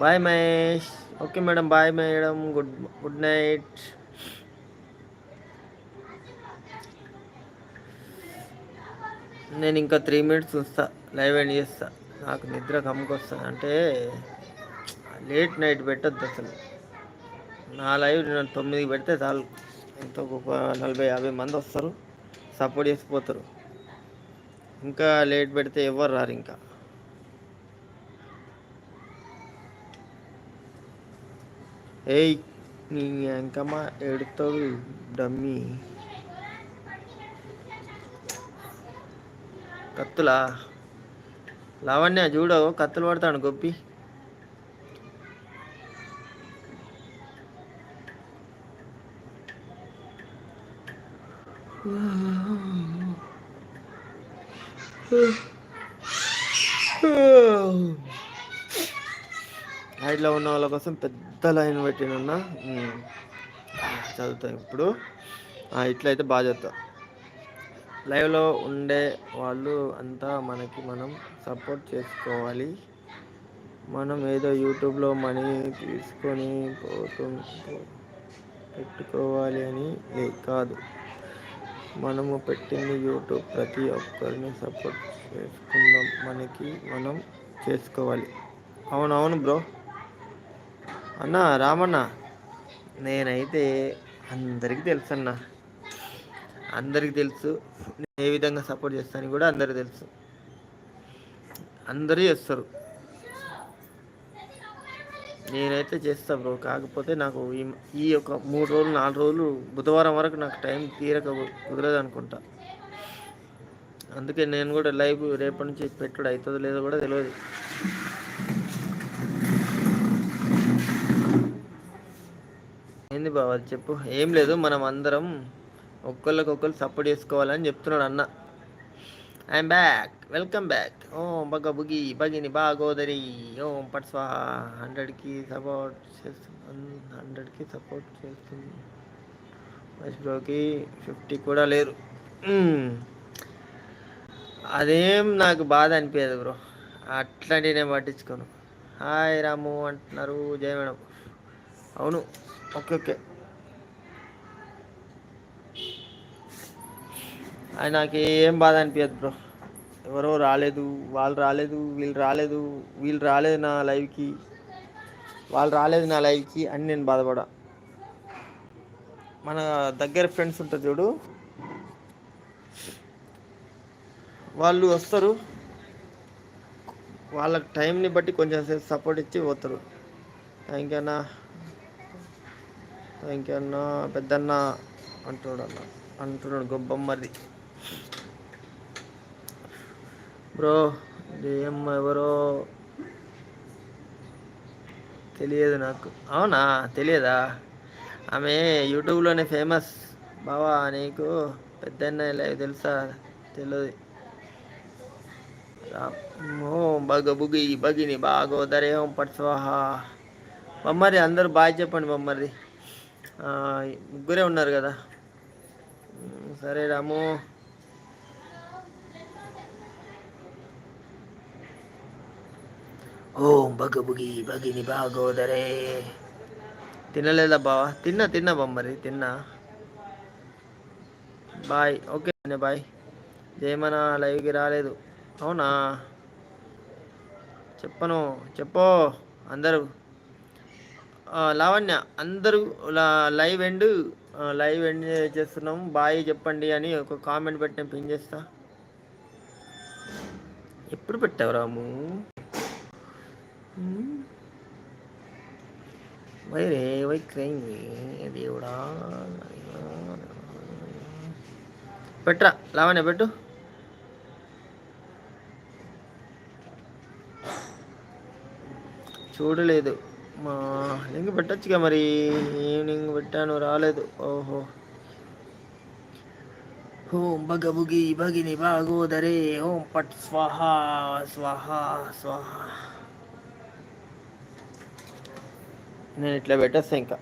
Bye Mahesh okay madam bye madam good good night నేను ఇంకా three minutes వస్తా live end చేస్తా. నాకు నిద్ర కమ్ముకొస్తుంది అంటే లేట్ నైట్ పెట్టద్దు అసలు. నా లైవ్ నేను తొమ్మిది పెడితే చాలు. ఎంతో గొప్ప నలభై యాభై మంది వస్తారు. సపోర్ట్ చేసిపోతారు ఇంకా లేట్ పెడితే ఎవరు రారు ఇంకా. ఏయ్ నీ ఎంకమ్మ ఎడుతాడు డమ్మీ కత్తులా లావణ్య చూడవు కత్తులు పడతాడు గొప్పి సైడ్లో ఉన్న వాళ్ళ కోసం పెద్ద లైన్ పెట్టినన్నా చదువుతా ఇప్పుడు. ఇట్లయితే బాగా చదువుతా. లైవ్లో ఉండే వాళ్ళు అంతా మనకి మనం సపోర్ట్ చేసుకోవాలి. మనం ఏదో యూట్యూబ్లో మనీ తీసుకొని పోతు పెట్టుకోవాలి అని కాదు. మనము పెట్టింది యూట్యూబ్ ప్రతి ఒక్కరిని సపోర్ట్ చేసుకుందాం. మనకి మనం చేసుకోవాలి. అవునవును బ్రో. అన్న రామన్న నేనైతే అందరికీ తెలుసు అన్న అందరికి తెలుసు ఏ విధంగా సపోర్ట్ చేస్తానని కూడా అందరికి తెలుసు. అందరూ చేస్తారు. నేనైతే చేస్తా బ్రో. కాకపోతే నాకు ఈ ఈ ఒక మూడు రోజులు నాలుగు రోజులు బుధవారం వరకు నాకు టైం తీరక కుదరదు అనుకుంటా. అందుకే నేను కూడా లైవ్ రేపటి నుంచి పెట్టుడు అవుతుందో లేదో కూడా తెలియదు కావాలి చెప్పు. ఏం లేదు మనం అందరం ఒక్కళ్ళకొక్కరు సపోర్ట్ చేసుకోవాలని చెప్తున్నాడు అన్న. ఐఎమ్ బ్యాక్ వెల్కమ్ బ్యాక్ ఓ బగ బుగి బగిని బాగోదరి ఓ పట్స్వా హండ్రెడ్కి సపోర్ట్ చేస్తుంది. హండ్రెడ్కి సపోర్ట్ చేస్తుంది. మహేష్ బ్రోకి ఫిఫ్టీ కూడా లేరు. అదేం నాకు బాధ అనిపించదు బ్రో. అట్లాంటివి నేను పట్టించుకోను. హాయ్ రాము అంటున్నారు. జయ మేడం. అవును. Okay okay. అది నాకు ఏం బాధ అనిపించదు బ్రో. ఎవరో రాలేదు వాళ్ళు రాలేదు వీళ్ళు రాలేదు వీళ్ళు రాలేదు నా లైవ్కి. వాళ్ళు రాలేదు నా లైవ్కి అని నేను బాధపడా. మన దగ్గర ఫ్రెండ్స్ ఉంటారు చూడు. వాళ్ళు వస్తారు. వాళ్ళ టైంని బట్టి కొంచెం సేపు సపోర్ట్ ఇచ్చి పోతారు. థ్యాంక్ యూ అన్నా. థ్యాంక్ యూ అన్నా పెద్దన్న అంటున్నాడు అన్న. అంటున్నాడు గొబ్బమ్మది బ్రో డిఎం ఎవరో తెలియదు నాకు. అవునా? తెలియదా? ఆమె యూట్యూబ్లోనే ఫేమస్. బావా నీకు పెద్ద తెలుసా? తెలియదు ఓం బగ బుగి బగిని బాగోదరే ఓం పట్స్వాహ. బొమ్మరి అందరూ బాగా చెప్పండి బొమ్మరి ముగ్గురే ఉన్నారు కదా. సరే రాము. ఓం బగబుగి బగిని బాగోదరే తినలేదా బావా? తిన్నా తిన్నా మరి తిన్నా. Bye okay bye. జయమన లైవ్కి రాలేదు. అవునా? చెప్పను చెప్పో అందరూ. లావణ్య అందరూ లైవ్ ఎండ్ లైవ్ ఎండ్ చేస్తున్నాం. బాయ్ చెప్పండి అని ఒక కామెంట్ పెట్టి నేను పిన్ చేస్తా. ఎప్పుడు పెట్టావు రాము? వైరే వై క్రైమ్ దేవుడా పెట్టరా లావణ్య పెట్టు. చూడలేదు. మా లింక్ పెట్టచ్చుగా మరి. ఈవినింగ్ పెట్టాను రాలేదు. ఓహో. ఓం బగబుగి భగిని భాగోదరే ఓం పట్ స్వాహ స్వాహ స్వాహ. నేను ఇట్లా పెట్టేస్తా ఇంకా